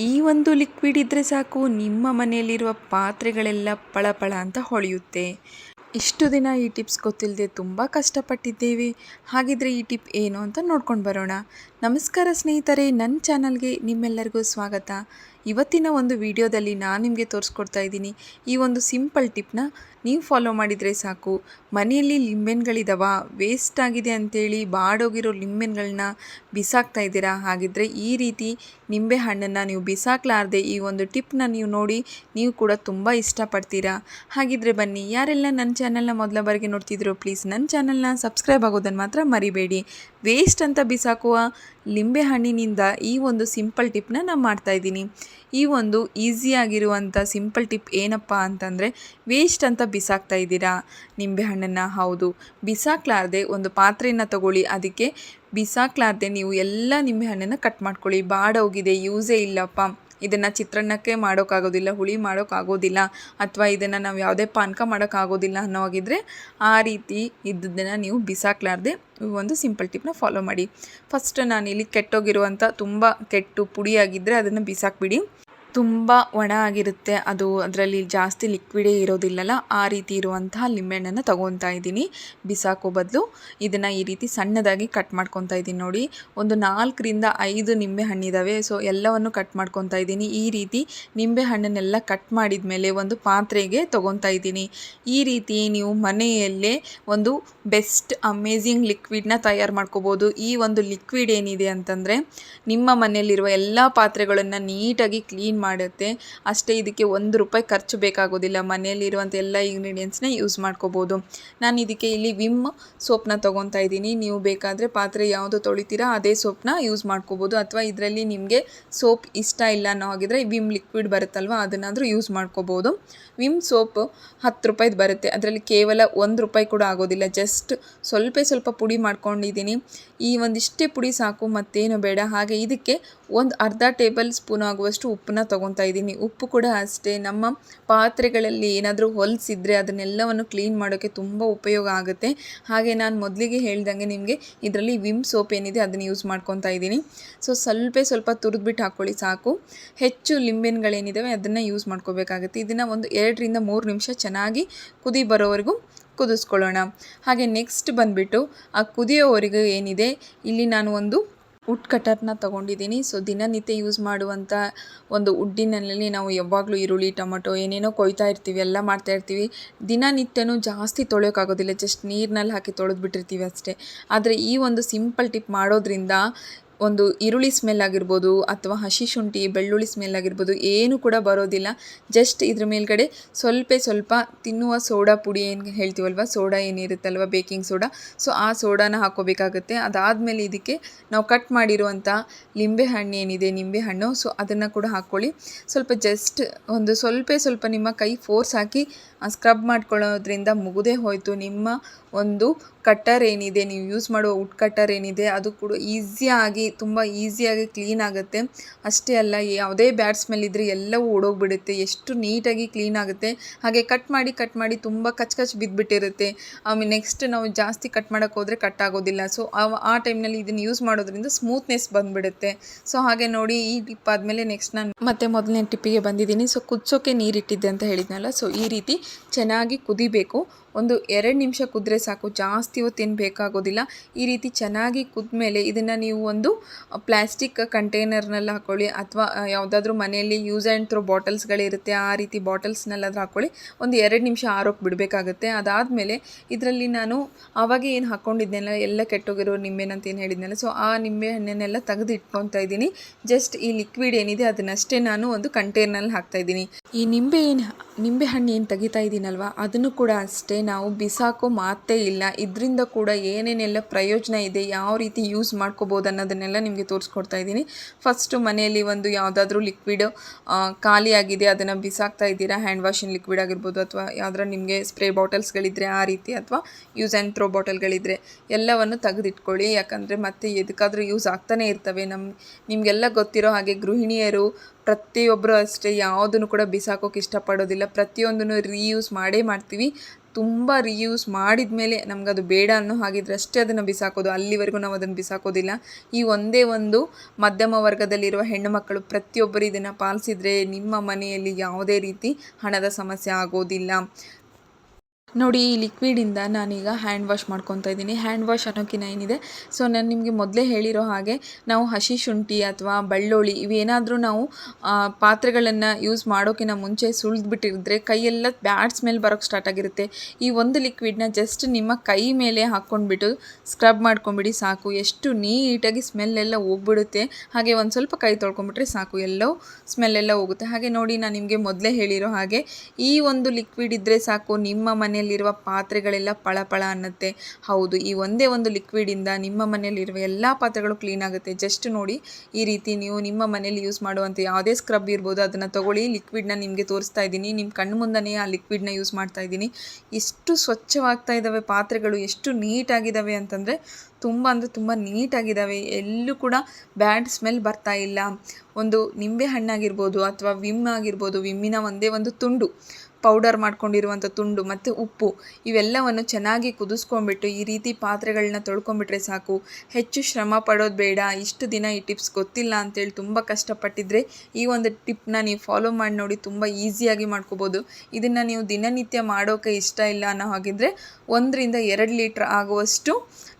ಈ ಒಂದು ಲಿಕ್ವಿಡ್ ಇದ್ದರೆ ಸಾಕು, ನಿಮ್ಮ ಮನೆಯಲ್ಲಿರುವ ಪಾತ್ರೆಗಳೆಲ್ಲ ಪಳಪಳ ಅಂತ ಹೊಳೆಯುತ್ತೆ. ಇಷ್ಟು ದಿನ ಈ ಟಿಪ್ಸ್ ಗೊತ್ತಿಲ್ಲದೆ ತುಂಬ ಕಷ್ಟಪಟ್ಟಿದ್ದೇವೆ. ಹಾಗಿದ್ರೆ ಈ ಟಿಪ್ ಏನು ಅಂತ ನೋಡ್ಕೊಂಡು ಬರೋಣ. ನಮಸ್ಕಾರ ಸ್ನೇಹಿತರೆ ನನ್ನ ಚಾನಲ್ಗೆ ನಿಮ್ಮೆಲ್ಲರಿಗೂ ಸ್ವಾಗತ. ಇವತ್ತಿನ ಒಂದು ವಿಡಿಯೋದಲ್ಲಿ ನಾನು ನಿಮಗೆ ತೋರಿಸ್ಕೊಡ್ತಾ ಇದ್ದೀನಿ. ಈ ಒಂದು ಸಿಂಪಲ್ ಟಿಪ್ನ ನೀವು ಫಾಲೋ ಮಾಡಿದರೆ ಸಾಕು. ಮನೆಯಲ್ಲಿ ಲಿಂಬೆನ್ಗಳಿದಾವ ವೇಸ್ಟ್ ಆಗಿದೆ ಅಂತೇಳಿ ಬಾಡೋಗಿರೋ ಲಿಂಬೆನ್ಗಳನ್ನ ಬಿಸಾಕ್ತಾ ಇದ್ದೀರಾ? ಹಾಗಿದ್ರೆ ಈ ರೀತಿ ನಿಂಬೆ ಹಣ್ಣನ್ನು ನೀವು ಬಿಸಾಕ್ಲಾರ್ದೆ ಈ ಒಂದು ಟಿಪ್ನ ನೀವು ನೋಡಿ ನೀವು ಕೂಡ ತುಂಬ ಇಷ್ಟಪಡ್ತೀರಾ? ಹಾಗಿದ್ರೆ ಬನ್ನಿ, ಯಾರೆಲ್ಲ ನನ್ನ ಚಾನಲ್ನ ಮೊದಲ ಬಾರಿಗೆ ನೋಡ್ತಿದ್ರು, ಪ್ಲೀಸ್ ನನ್ನ ಚಾನಲ್ನ ಸಬ್ಸ್ಕ್ರೈಬ್ ಆಗೋದನ್ನು ಮಾತ್ರ ಮರಿಬೇಡಿ. ವೇಸ್ಟ್ ಅಂತ ಬಿಸಾಕುವ ಲಿಂಬೆ ಹಣ್ಣಿನಿಂದ ಈ ಒಂದು ಸಿಂಪಲ್ ಟಿಪ್ನ ನಾನು ಮಾಡ್ತಾಯಿದ್ದೀನಿ ಈ ಒಂದು ಈಸಿಯಾಗಿರುವಂಥ ಸಿಂಪಲ್ ಟಿಪ್ ಏನಪ್ಪ ಅಂತಂದರೆ ವೇಸ್ಟ್ ಅಂತ ಬಿಸಾಕ್ತಾ ಇದ್ದೀರಾ? ನಿಂಬೆಹಣ್ಣನ್ನು ಹೌದು. ಬಿಸಾಕ್ಲಾರ್ದೆ ಒಂದು ಪಾತ್ರೆಯನ್ನು ತಗೊಳ್ಳಿ. ಅದಕ್ಕೆ ಬಿಸಾಕ್ಲಾರ್ದೆ ನೀವು ಎಲ್ಲ ನಿಂಬೆ ಹಣ್ಣನ್ನು ಕಟ್ ಮಾಡ್ಕೊಳ್ಳಿ. ಬಾಡೋಗಿದೆ, ಯೂಸೇ ಇಲ್ಲಪ್ಪ. ಇದನ್ನು ಚಿತ್ರಾನ್ನಕ್ಕೆ ಮಾಡೋಕ್ಕಾಗೋದಿಲ್ಲ, ಹುಳಿ ಮಾಡೋಕ್ಕಾಗೋದಿಲ್ಲ ಅಥವಾ ಇದನ್ನು ನಾವು ಯಾವುದೇ ಪಾನಕ ಮಾಡೋಕ್ಕಾಗೋದಿಲ್ಲ ಅನ್ನೋ ಹಾಗಿದ್ರೆ ಆ ರೀತಿ ಇದ್ದದ್ದನ್ನು ನೀವು ಬಿಸಾಕ್ಲಾರ್ದೆ ಒಂದು ಸಿಂಪಲ್ ಟಿಪ್ನ ಫಾಲೋ ಮಾಡಿ. ಫಸ್ಟ್ ನಾನು ಇಲ್ಲಿ ಕೆಟ್ಟೋಗಿರುವಂಥ ತುಂಬ ಕೆಟ್ಟು ಪುಡಿಯಾಗಿದ್ದರೆ ಅದನ್ನು ಬಿಸಾಕ್ಬಿಡಿ. ತುಂಬ ಒಣ ಆಗಿರುತ್ತೆ. ಅದು ಅದರಲ್ಲಿ ಜಾಸ್ತಿ ಲಿಕ್ವಿಡೇ ಇರೋದಿಲ್ಲಲ್ಲ, ಆ ರೀತಿ ಇರುವಂತಹ ಲಿಂಬೆಹಣ್ಣನ್ನು ತಗೊತಾ ಇದ್ದೀನಿ. ಬಿಸಾಕೋ ಬದಲು ಇದನ್ನು ಈ ರೀತಿ ಸಣ್ಣದಾಗಿ ಕಟ್ ಮಾಡ್ಕೊತಾ ಇದ್ದೀನಿ ನೋಡಿ. ಒಂದು ನಾಲ್ಕರಿಂದ ಐದು ನಿಂಬೆ ಹಣ್ಣಿದ್ದಾವೆ ಸೊ ಎಲ್ಲವನ್ನು ಕಟ್ ಮಾಡ್ಕೊತಾ ಇದ್ದೀನಿ. ಈ ರೀತಿ ನಿಂಬೆ ಹಣ್ಣನ್ನೆಲ್ಲ ಕಟ್ ಮಾಡಿದ ಮೇಲೆ ಒಂದು ಪಾತ್ರೆಗೆ ತೊಗೊತಾ ಇದ್ದೀನಿ. ಈ ರೀತಿ ನೀವು ಮನೆಯಲ್ಲೇ ಒಂದು ಬೆಸ್ಟ್ ಅಮೇಝಿಂಗ್ ಲಿಕ್ವಿಡ್ನ ತಯಾರು ಮಾಡ್ಕೋಬೋದು. ಈ ಒಂದು ಲಿಕ್ವಿಡ್ ಏನಿದೆ ಅಂತಂದರೆ, ನಿಮ್ಮ ಮನೆಯಲ್ಲಿರುವ ಎಲ್ಲ ಪಾತ್ರೆಗಳನ್ನು ನೀಟಾಗಿ ಕ್ಲೀನ್ ಮಾಡುತ್ತೆ. ಅಷ್ಟೇ ಇದಕ್ಕೆ ಒಂದು ರೂಪಾಯಿ ಖರ್ಚು ಬೇಕಾಗೋದಿಲ್ಲ. ಮನೆಯಲ್ಲಿರುವಂಥ ಎಲ್ಲ ಇಂಗ್ರೀಡಿಯೆಂಟ್ಸ್ನ ಯೂಸ್ ಮಾಡ್ಕೋಬೋದು. ನಾನು ಇದಕ್ಕೆ ಇಲ್ಲಿ ವಿಮ್ ಸೋಪ್ನ ತೊಗೊತಾ ಇದ್ದೀನಿ. ನೀವು ಬೇಕಾದರೆ ಪಾತ್ರೆ ಯಾವುದು ತೊಳಿತೀರಾ ಅದೇ ಸೋಪ್ನ ಯೂಸ್ ಮಾಡ್ಕೋಬೋದು. ಅಥವಾ ಇದರಲ್ಲಿ ನಿಮಗೆ ಸೋಪ್ ಇಷ್ಟ ಇಲ್ಲ ಅನ್ನೋ ಹಾಗಿದ್ರೆ ವಿಮ್ ಲಿಕ್ವಿಡ್ ಬರುತ್ತಲ್ವ ಅದನ್ನಾದರೂ ಯೂಸ್ ಮಾಡ್ಕೋಬೋದು. ವಿಮ್ ಸೋಪ್ ಹತ್ತು ರೂಪಾಯಿದು ಬರುತ್ತೆ. ಅದರಲ್ಲಿ ಕೇವಲ ಒಂದು ರೂಪಾಯಿ ಕೂಡ ಆಗೋದಿಲ್ಲ. ಜಸ್ಟ್ ಸ್ವಲ್ಪ ಸ್ವಲ್ಪ ಪುಡಿ ಮಾಡ್ಕೊಂಡಿದ್ದೀನಿ. ಈ ಒಂದಿಷ್ಟೇ ಪುಡಿ ಸಾಕು, ಮತ್ತೇನು ಬೇಡ. ಹಾಗೆ ಇದಕ್ಕೆ ಒಂದು ಅರ್ಧ ಟೇಬಲ್ ಸ್ಪೂನ್ ಆಗುವಷ್ಟು ಉಪ್ಪನ್ನ ತೊಗೊತಾ ಇದ್ದೀನಿ. ಉಪ್ಪು ಕೂಡ ಅಷ್ಟೇ. ನಮ್ಮ ಪಾತ್ರೆಗಳಲ್ಲಿ ಏನಾದರೂ ಹೊಲಸಿದ್ರೆ ಅದನ್ನೆಲ್ಲವನ್ನು ಕ್ಲೀನ್ ಮಾಡೋಕ್ಕೆ ತುಂಬ ಉಪಯೋಗ ಆಗುತ್ತೆ. ಹಾಗೆ ನಾನು ಮೊದಲಿಗೆ ಹೇಳ್ದಂಗೆ ನಿಮಗೆ ಇದರಲ್ಲಿ ವಿಮ್ ಸೋಪ್ ಏನಿದೆ ಅದನ್ನು ಯೂಸ್ ಮಾಡ್ಕೊತಾ ಇದ್ದೀನಿ. ಸೊ ಸ್ವಲ್ಪ ಸ್ವಲ್ಪ ತುರಿದ್ಬಿಟ್ಟು ಹಾಕ್ಕೊಳ್ಳಿ ಸಾಕು. ಹೆಚ್ಚು ಲಿಂಬೆನ್ಗಳೇನಿದ್ದಾವೆ ಅದನ್ನು ಯೂಸ್ ಮಾಡ್ಕೋಬೇಕಾಗುತ್ತೆ. ಇದನ್ನು ಒಂದು ಎರಡರಿಂದ ಮೂರು ನಿಮಿಷ ಚೆನ್ನಾಗಿ ಕುದಿ ಬರೋವರೆಗೂ ಕುದಿಸ್ಕೊಳ್ಳೋಣ. ಹಾಗೆ ನೆಕ್ಸ್ಟ್ ಬಂದುಬಿಟ್ಟು ಆ ಕುದಿಯೋವರೆಗೂ ಏನಿದೆ, ಇಲ್ಲಿ ನಾನು ಒಂದು ವುಡ್ ಕಟರ್ನ ತೊಗೊಂಡಿದ್ದೀನಿ. ಸೊ ದಿನನಿತ್ಯ ಯೂಸ್ ಮಾಡುವಂಥ ಒಂದು ಉಡ್ಡಿನಲ್ಲಿ ನಾವು ಯಾವಾಗಲೂ ಈರುಳ್ಳಿ, ಟೊಮೊಟೊ, ಏನೇನೋ ಕೊಯ್ತಾ ಇರ್ತೀವಿ, ಎಲ್ಲ ಮಾಡ್ತಾ ಇರ್ತೀವಿ. ದಿನನಿತ್ಯನೂ ಜಾಸ್ತಿ ತೊಳೆಯೋಕ್ಕಾಗೋದಿಲ್ಲ ಜಸ್ಟ್ ನೀರಿನಲ್ಲಿ ಹಾಕಿ ತೊಳೆದು ಬಿಟ್ಟಿರ್ತೀವಿ ಅಷ್ಟೇ. ಆದರೆ ಈ ಒಂದು ಸಿಂಪಲ್ ಟಿಪ್ ಮಾಡೋದ್ರಿಂದ ಒಂದು ಈರುಳ್ಳಿ ಸ್ಮೆಲ್ ಆಗಿರ್ಬೋದು ಅಥವಾ ಹಸಿ ಶುಂಠಿ, ಬೆಳ್ಳುಳ್ಳಿ ಸ್ಮೆಲ್ ಆಗಿರ್ಬೋದು ಏನು ಕೂಡ ಬರೋದಿಲ್ಲ. ಜಸ್ಟ್ ಇದ್ರ ಮೇಲ್ಗಡೆ ಸ್ವಲ್ಪ ಸ್ವಲ್ಪ ತಿನ್ನುವ ಸೋಡಾ ಪುಡಿ ಏನು ಹೇಳ್ತೀವಲ್ವ? ಸೋಡಾ ಏನಿರುತ್ತಲ್ವ? ಬೇಕಿಂಗ್ ಸೋಡಾ ಸೊ ಆ ಸೋಡಾನ ಹಾಕೋಬೇಕಾಗುತ್ತೆ ಅದಾದಮೇಲೆ ಇದಕ್ಕೆ ನಾವು ಕಟ್ ಮಾಡಿರುವಂಥ ಲಿಂಬೆ ಹಣ್ಣು ಏನಿದೆ, ನಿಂಬೆ ಹಣ್ಣು. ಸೊ ಅದನ್ನು ಕೂಡ ಹಾಕ್ಕೊಳ್ಳಿ. ಸ್ವಲ್ಪ ಜಸ್ಟ್ ಒಂದು ಸ್ವಲ್ಪ ಸ್ವಲ್ಪ ನಿಮ್ಮ ಕೈ ಫೋರ್ಸ್ ಹಾಕಿ ಸ್ಕ್ರಬ್ ಮಾಡ್ಕೊಳ್ಳೋದ್ರಿಂದ ಮುಗುದೇ ಹೋಯಿತು. ನಿಮ್ಮ ಒಂದು ಕಟ್ಟರ್ ಏನಿದೆ, ನೀವು ಯೂಸ್ ಮಾಡುವ ವುಡ್ ಕಟ್ಟರ್ ಏನಿದೆ, ಅದು ಕೂಡ ಈಸಿಯಾಗಿ ತುಂಬ ಈಸಿಯಾಗಿ ಕ್ಲೀನ್ ಆಗುತ್ತೆ. ಅಷ್ಟೇ ಅಲ್ಲ, ಯಾವುದೇ ಬ್ಯಾಡ್ ಸ್ಮೆಲ್ ಇದ್ದರೆ ಎಲ್ಲವೂ ಓಡೋಗ್ಬಿಡುತ್ತೆ. ಎಷ್ಟು ನೀಟಾಗಿ ಕ್ಲೀನ್ ಆಗುತ್ತೆ. ಹಾಗೆ ಕಟ್ ಮಾಡಿ ಕಟ್ ಮಾಡಿ ತುಂಬ ಕಚ್ ಕಚ್ ಬಿದ್ದುಬಿಟ್ಟಿರುತ್ತೆ ಆಮೇಲೆ ನೆಕ್ಸ್ಟ್ ನಾವು ಜಾಸ್ತಿ ಕಟ್ ಮಾಡೋಕ್ಕೆ ಹೋದರೆ ಕಟ್ ಆಗೋದಿಲ್ಲ. ಸೊ ಆ ಟೈಮ್ನಲ್ಲಿ ಇದನ್ನು ಯೂಸ್ ಮಾಡೋದ್ರಿಂದ ಸ್ಮೂತ್ನೆಸ್ ಬಂದುಬಿಡುತ್ತೆ. ಸೊ ಹಾಗೆ ನೋಡಿ ಈ ಟಿಪ್ ಆದಮೇಲೆ ನೆಕ್ಸ್ಟ್ ನಾನು ಮತ್ತೆ ಮೊದಲನೇ ಟಿಪ್ಪಿಗೆ ಬಂದಿದ್ದೀನಿ. ಸೊ ಕುದಿಸೋಕೆ ನೀರಿಟ್ಟಿದ್ದೆ ಅಂತ ಹೇಳಿದ್ನಲ್ಲ ಸೊ ಈ ರೀತಿ ಚೆನ್ನಾಗಿ ಕುದಿಬೇಕು. ಒಂದು ಎರಡು ನಿಮಿಷ ಕುದ್ರೆ ಸಾಕು. ಜಾಸ್ತಿ ಹೊತ್ತೇನು ಬೇಕಾಗೋದಿಲ್ಲ. ಈ ರೀತಿ ಚೆನ್ನಾಗಿ ಕುದ್ಮೇಲೆ ಇದನ್ನು ನೀವು ಒಂದು ಪ್ಲಾಸ್ಟಿಕ್ ಕಂಟೈನರ್ನಲ್ಲಿ ಹಾಕ್ಕೊಳ್ಳಿ ಅಥವಾ ಯಾವುದಾದ್ರೂ ಮನೆಯಲ್ಲಿ ಯೂಸ್ ಆ್ಯಂಡ್ ಥ್ರೋ ಬಾಟಲ್ಸ್ಗಳಿರುತ್ತೆ, ಆ ರೀತಿ ಬಾಟಲ್ಸ್ನಲ್ಲಾದ್ರೂ ಹಾಕ್ಕೊಳ್ಳಿ ಒಂದು ಎರಡು ನಿಮಿಷ ಆರೋಕ್ಕೆ ಬಿಡಬೇಕಾಗುತ್ತೆ. ಅದಾದಮೇಲೆ ಇದರಲ್ಲಿ ನಾನು ಆವಾಗ ಏನು ಹಾಕ್ಕೊಂಡಿದ್ದೆನಲ್ಲ ಎಲ್ಲ ಕೆಟ್ಟೋಗಿರೋ ನಿಂಬೆನಂತ ಏನು ಹೇಳಿದ್ನಲ್ಲ, ಸೊ ಆ ನಿಂಬೆ ಹಣ್ಣನ್ನೆಲ್ಲ ತೆಗೆದು ಇಟ್ಕೊತಾ ಇದ್ದೀನಿ. ಜಸ್ಟ್ ಈ ಲಿಕ್ವಿಡ್ ಏನಿದೆ ಅದನ್ನಷ್ಟೇ ನಾನು ಒಂದು ಕಂಟೈನರ್ನಲ್ಲಿ ಹಾಕ್ತಾಯಿದ್ದೀನಿ ಈ ನಿಂಬೆ ಏನು ನಿಂಬೆ ಹಣ್ಣು ಏನು ತೆಗಿತಾ ಇದ್ದೀನಲ್ವ? ಅದನ್ನು ಕೂಡ ಅಷ್ಟೇ. ನಾವು ಬಿಸಾಕೋ ಮಾತೇ ಇಲ್ಲ. ಇದರಿಂದ ಕೂಡ ಏನೇನೆಲ್ಲ ಪ್ರಯೋಜನ ಇದೆ, ಯಾವ ರೀತಿ ಯೂಸ್ ಮಾಡ್ಕೋಬೋದು ಅನ್ನೋದನ್ನೆಲ್ಲ ನಿಮಗೆ ತೋರಿಸ್ಕೊಡ್ತಾ ಇದ್ದೀನಿ. ಫಸ್ಟು ಮನೆಯಲ್ಲಿ ಒಂದು ಯಾವುದಾದ್ರೂ ಲಿಕ್ವಿಡ್ ಖಾಲಿಯಾಗಿದೆ, ಅದನ್ನು ಬಿಸಾಕ್ತಾ ಇದ್ದೀರಾ? ಹ್ಯಾಂಡ್ ವಾಷಿಂಗ್ ಲಿಕ್ವಿಡ್ ಆಗಿರ್ಬೋದು ಅಥವಾ ಯಾವ್ದಾರ ನಿಮಗೆ ಸ್ಪ್ರೇ ಬಾಟಲ್ಸ್ಗಳಿದ್ದರೆ ಆ ರೀತಿ ಅಥವಾ ಯೂಸ್ ಆ್ಯಂಡ್ ಥ್ರೋ ಬಾಟಲ್ಗಳಿದ್ದರೆ ಎಲ್ಲವನ್ನು ತೆಗೆದಿಟ್ಕೊಳ್ಳಿ. ಯಾಕಂದರೆ ಮತ್ತೆ ಎದಕ್ಕಾದರೂ ಯೂಸ್ ಆಗ್ತಾನೆ ಇರ್ತವೆ. ನಮ್ಮ ನಿಮಗೆಲ್ಲ ಗೊತ್ತಿರೋ ಹಾಗೆ ಗೃಹಿಣಿಯರು ಪ್ರತಿಯೊಬ್ಬರು ಅಷ್ಟೇ ಯಾವುದನ್ನು ಕೂಡ ಬಿಸಾಕೋಕೆ ಇಷ್ಟಪಡೋದಿಲ್ಲ. ಪ್ರತಿಯೊಂದನ್ನು ರೀಯೂಸ್ ಮಾಡೇ ಮಾಡ್ತೀವಿ. ತುಂಬ ರೀಯೂಸ್ ಮಾಡಿದ ಮೇಲೆ ನಮ್ಗೆ ಅದು ಬೇಡ ಅನ್ನೋ ಹಾಗಿದ್ರೆ ಅಷ್ಟೇ ಅದನ್ನು ಬಿಸಾಕೋದು. ಅಲ್ಲಿವರೆಗೂ ನಾವು ಅದನ್ನು ಬಿಸಾಕೋದಿಲ್ಲ. ಈ ಒಂದೇ ಒಂದು ಮಧ್ಯಮ ವರ್ಗದಲ್ಲಿರುವ ಹೆಣ್ಣು ಮಕ್ಕಳು ಪ್ರತಿಯೊಬ್ಬರು ಇದನ್ನು ಪಾಲಿಸಿದರೆ ನಿಮ್ಮ ಮನೆಯಲ್ಲಿ ಯಾವುದೇ ರೀತಿ ಹಣದ ಸಮಸ್ಯೆ ಆಗೋದಿಲ್ಲ. ನೋಡಿ, ಈ ಲಿಕ್ವಿಡಿಂದ ನಾನೀಗ ಹ್ಯಾಂಡ್ ವಾಶ್ ಮಾಡ್ಕೊತಾ ಇದ್ದೀನಿ. ಹ್ಯಾಂಡ್ ವಾಶ್ ಅನ್ನೋಕ್ಕಿಂತ ಏನಿದೆ? ಸೊ ನಾನು ನಿಮಗೆ ಮೊದಲೇ ಹೇಳಿರೋ ಹಾಗೆ, ನಾವು ಹಸಿ ಶುಂಠಿ ಅಥವಾ ಬೆಳ್ಳುಳ್ಳಿ ಇವೇನಾದರೂ ನಾವು ಪಾತ್ರೆಗಳನ್ನು ಯೂಸ್ ಮಾಡೋಕ್ಕಿಂತ ಮುಂಚೆ ಸುಳಿದ್ಬಿಟ್ಟಿದ್ರೆ ಕೈಯೆಲ್ಲ ಬ್ಯಾಡ್ ಸ್ಮೆಲ್ ಬರೋಕ್ಕೆ ಸ್ಟಾರ್ಟ್ ಆಗಿರುತ್ತೆ. ಈ ಒಂದು ಲಿಕ್ವಿಡ್ನ ಜಸ್ಟ್ ನಿಮ್ಮ ಕೈ ಮೇಲೆ ಹಾಕ್ಕೊಂಡ್ಬಿಟ್ಟು ಸ್ಕ್ರಬ್ ಮಾಡ್ಕೊಂಬಿಡಿ ಸಾಕು. ಎಷ್ಟು ನೀಟಾಗಿ ಸ್ಮೆಲ್ ಎಲ್ಲ ಹೋಗ್ಬಿಡುತ್ತೆ. ಹಾಗೆ ಒಂದು ಸ್ವಲ್ಪ ಕೈ ತೊಳ್ಕೊಂಬಿಟ್ರೆ ಸಾಕು. ಎಲ್ಲೋ ಸ್ಮೆಲ್ ಎಲ್ಲ ಹೋಗುತ್ತೆ. ಹಾಗೆ ನೋಡಿ, ನಾನು ನಿಮಗೆ ಮೊದಲೇ ಹೇಳಿರೋ ಹಾಗೆ, ಈ ಒಂದು ಲಿಕ್ವಿಡ್ ಇದ್ದರೆ ಸಾಕು. ನಿಮ್ಮ ಮನೆಯಲ್ಲಿರುವ ಪಾತ್ರೆಗಳೆಲ್ಲ ಪಳಪಳ ಅನ್ನತ್ತೆ. ಹೌದು, ಈ ಒಂದೇ ಒಂದು ಲಿಕ್ವಿಡಿಂದ ನಿಮ್ಮ ಮನೆಯಲ್ಲಿರುವ ಎಲ್ಲ ಪಾತ್ರೆಗಳು ಕ್ಲೀನ್ ಆಗುತ್ತೆ. ಜಸ್ಟ್ ನೋಡಿ, ಈ ರೀತಿ ನೀವು ನಿಮ್ಮ ಮನೆಯಲ್ಲಿ ಯೂಸ್ ಮಾಡುವಂಥ ಯಾವುದೇ ಸ್ಕ್ರಬ್ ಇರ್ಬೋದು, ಅದನ್ನು ತೊಗೊಳ್ಳಿ. ಲಿಕ್ವಿಡ್ನ ನಿಮಗೆ ತೋರಿಸ್ತಾ ಇದ್ದೀನಿ. ನಿಮ್ಮ ಕಣ್ಣು ಮುಂದನೇ ಆ ಲಿಕ್ವಿಡ್ನ ಯೂಸ್ ಮಾಡ್ತಾ ಇದ್ದೀನಿ. ಎಷ್ಟು ಸ್ವಚ್ಛವಾಗ್ತಾ ಇದ್ದಾವೆ ಪಾತ್ರೆಗಳು, ಎಷ್ಟು ನೀಟಾಗಿದ್ದಾವೆ ಅಂತಂದರೆ ತುಂಬ ಅಂದರೆ ತುಂಬ ನೀಟಾಗಿದ್ದಾವೆ ಎಲ್ಲೂ ಕೂಡ ಬ್ಯಾಡ್ ಸ್ಮೆಲ್ ಬರ್ತಾ ಇಲ್ಲ. ಒಂದು ನಿಂಬೆ ಹಣ್ಣಾಗಿರ್ಬೋದು ಅಥವಾ ವಿಮ್ ಆಗಿರ್ಬೋದು, ವಿಮ್ಮಿನ ಒಂದೇ ಒಂದು ತುಂಡು, ಪೌಡರ್ ಮಾಡ್ಕೊಂಡಿರುವಂಥ ತುಂಡು ಮತ್ತು ಉಪ್ಪು, ಇವೆಲ್ಲವನ್ನು ಚೆನ್ನಾಗಿ ಕುದಿಸ್ಕೊಂಡ್ಬಿಟ್ಟು ಈ ರೀತಿ ಪಾತ್ರೆಗಳನ್ನ ತೊಳ್ಕೊಂಬಿಟ್ರೆ ಸಾಕು. ಹೆಚ್ಚು ಶ್ರಮ ಪಡೋದು ಬೇಡ. ಇಷ್ಟು ದಿನ ಈ ಟಿಪ್ಸ್ ಗೊತ್ತಿಲ್ಲ ಅಂತೇಳಿ ತುಂಬ ಕಷ್ಟಪಟ್ಟಿದ್ರೆ ಈ ಒಂದು ಟಿಪ್ನ ನೀವು ಫಾಲೋ ಮಾಡಿ ನೋಡಿ ತುಂಬ ಈಸಿಯಾಗಿ ಮಾಡ್ಕೋಬೋದು. ಇದನ್ನು ನೀವು ದಿನನಿತ್ಯ ಮಾಡೋಕೆ ಇಷ್ಟ ಇಲ್ಲ ಅನ್ನೋ ಹಾಗಿದ್ರೆ ಒಂದರಿಂದ ಎರಡು ಲೀಟ್ರ್ ಆಗುವಷ್ಟು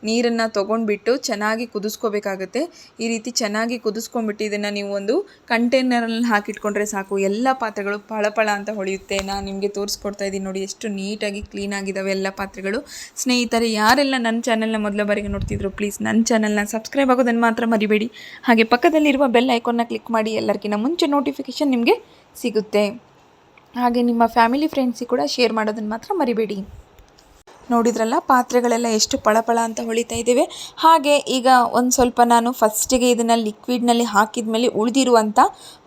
ನೀರನ್ನು ತೊಗೊಂಡ್ಬಿಟ್ಟು ಚೆನ್ನಾಗಿ ಕುದಿಸ್ಕೋಬೇಕಾಗತ್ತೆ. ಈ ರೀತಿ ಚೆನ್ನಾಗಿ ಕುದಿಸ್ಕೊಂಡ್ಬಿಟ್ಟು ಇದನ್ನು ನೀವು ಒಂದು ಕಂಟೈನರಲ್ಲಿ ಹಾಕಿಟ್ಕೊಂಡ್ರೆ ಸಾಕು. ಎಲ್ಲ ಪಾತ್ರೆಗಳು ಪಳಪಳ ಅಂತ ಹೊಳೆಯುತ್ತೆ. ನಾನು ನಿಮಗೆ ತೋರಿಸ್ಕೊಡ್ತಾ ಇದ್ದೀನಿ ನೋಡಿ ಎಷ್ಟು ನೀಟಾಗಿ ಕ್ಲೀನ್ ಆಗಿದ್ದಾವೆ ಎಲ್ಲ ಪಾತ್ರೆಗಳು. ಸ್ನೇಹಿತರೆ, ಯಾರೆಲ್ಲ ನನ್ನ ಚಾನಲ್ನ ಮೊದಲ ಬಾರಿಗೆ ನೋಡ್ತಿದ್ರು, ಪ್ಲೀಸ್ ನನ್ನ ಚಾನಲ್ನ ಸಬ್ಸ್ಕ್ರೈಬ್ ಆಗೋದನ್ನು ಮಾತ್ರ ಮರಿಬೇಡಿ. ಹಾಗೆ ಪಕ್ಕದಲ್ಲಿರುವ ಬೆಲ್ ಐಕಾನ್ನ ಕ್ಲಿಕ್ ಮಾಡಿ ಎಲ್ಲರಿಗಿಂತ ಮುಂಚೆ ನೋಟಿಫಿಕೇಷನ್ ನಿಮಗೆ ಸಿಗುತ್ತೆ. ಹಾಗೆ ನಿಮ್ಮ ಫ್ಯಾಮಿಲಿ, ಫ್ರೆಂಡ್ಸಿಗೆ ಕೂಡ ಶೇರ್ ಮಾಡೋದನ್ನು ಮಾತ್ರ ಮರಿಬೇಡಿ. ನೋಡಿದ್ರಲ್ಲ, ಪಾತ್ರೆಗಳೆಲ್ಲ ಎಷ್ಟು ಪಳಪಳ ಅಂತ ಹೊಳಿತಾ ಇದ್ದೇವೆ ಹಾಗೆ ಈಗ ಒಂದು ಸ್ವಲ್ಪ ನಾನು ಫಸ್ಟಿಗೆ ಇದನ್ನು ಲಿಕ್ವಿಡ್ನಲ್ಲಿ ಹಾಕಿದ ಮೇಲೆ ಉಳಿದಿರುವಂಥ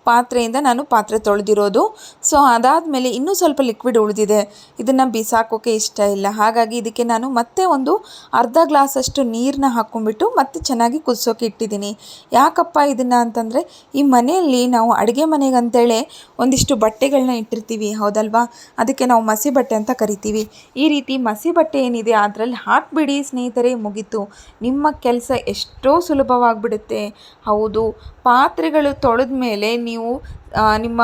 ಪಾತ್ರೆಯಿಂದ ನಾನು ಪಾತ್ರೆ ತೊಳೆದಿರೋದು. ಸೊ ಅದಾದಮೇಲೆ ಇನ್ನೂ ಸ್ವಲ್ಪ ಲಿಕ್ವಿಡ್ ಉಳಿದಿದೆ. ಇದನ್ನು ಬಿಸಾಕೋಕೆ ಇಷ್ಟ ಇಲ್ಲ. ಹಾಗಾಗಿ ಇದಕ್ಕೆ ನಾನು ಮತ್ತೆ ಒಂದು ಅರ್ಧ ಗ್ಲಾಸಷ್ಟು ನೀರನ್ನ ಹಾಕ್ಕೊಂಡ್ಬಿಟ್ಟು ಮತ್ತೆ ಚೆನ್ನಾಗಿ ಕುದಿಸೋಕೆ ಇಟ್ಟಿದ್ದೀನಿ. ಯಾಕಪ್ಪ ಇದನ್ನು ಅಂತಂದರೆ, ಈ ಮನೆಯಲ್ಲಿ ನಾವು ಅಡುಗೆ ಮನೆಗೆ ಅಂತೇಳಿ ಒಂದಿಷ್ಟು ಬಟ್ಟೆಗಳನ್ನ ಇಟ್ಟಿರ್ತೀವಿ. ಹೌದಲ್ವಾ? ಅದಕ್ಕೆ ನಾವು ಮಸಿ ಬಟ್ಟೆ ಅಂತ ಕರಿತೀವಿ. ಈ ರೀತಿ ಮಸಿ ಬಟ್ಟೆ ಏನಿದೆ, ಅದರಲ್ಲಿ ಹಾಕಿಬಿಡಿ ಸ್ನೇಹಿತರೆ, ಮುಗೀತು. ನಿಮ್ಮ ಕೆಲಸ ಎಷ್ಟೋ ಸುಲಭವಾಗಿಬಿಡುತ್ತೆ. ಹೌದು, ಪಾತ್ರೆಗಳು ತೊಳೆದ ಮೇಲೆ ನೀವು ನಿಮ್ಮ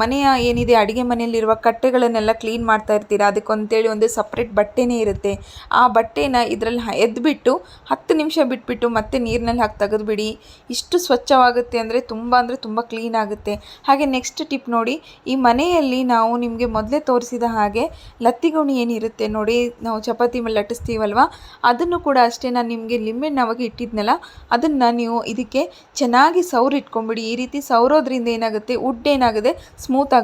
ಮನೆಯ ಏನಿದೆ, ಅಡುಗೆ ಮನೆಯಲ್ಲಿರುವ ಕಟ್ಟೆಗಳನ್ನೆಲ್ಲ ಕ್ಲೀನ್ ಮಾಡ್ತಾ ಇರ್ತೀರ? ಅದಕ್ಕಂತೇಳಿ ಒಂದು ಸಪ್ರೇಟ್ ಬಟ್ಟೆನೇ ಇರುತ್ತೆ. ಆ ಬಟ್ಟೆನ ಇದರಲ್ಲಿ ಎದ್ಬಿಟ್ಟು ಹತ್ತು ನಿಮಿಷ ಬಿಟ್ಬಿಟ್ಟು ಮತ್ತೆ ನೀರಿನಲ್ಲಿ ಹಾಕಿ ತೆಗೆದುಬಿಡಿ. ಇಷ್ಟು ಸ್ವಚ್ಛವಾಗುತ್ತೆ ಅಂದರೆ ತುಂಬ ಅಂದರೆ ತುಂಬ ಕ್ಲೀನ್ ಆಗುತ್ತೆ. ಹಾಗೆ ನೆಕ್ಸ್ಟ್ ಟಿಪ್ ನೋಡಿ, ಈ ಮನೆಯಲ್ಲಿ ನಾವು ನಿಮಗೆ ಮೊದಲೇ ತೋರಿಸಿದ ಹಾಗೆ ಲತ್ತಿಗುಣಿ ಏನಿರುತ್ತೆ ನೋಡಿ, ನಾವು ಚಪಾತಿ ಮೇಲೆ ಲಟ್ಟಿಸ್ತೀವಲ್ವ? ಅದನ್ನು ಕೂಡ ಅಷ್ಟೇ ನಾನು ನಿಮಗೆ ಲಿಂಬೆಣ್ಣವಾಗಿ ಇಟ್ಟಿದ್ನಲ್ಲ, ಅದನ್ನು ನೀವು ಇದಕ್ಕೆ ಚೆನ್ನಾಗಿ ಸೌರು ಇಟ್ಕೊಂಬಿಡಿ ಈ ರೀತಿ ಸೌರೋದ್ರಿಂದ ಏನಾಗುತ್ತೆ ವುಡ್ ಏನಾಗುತ್ತೆ ಸ್ಮೂತ್ ಆಗಿ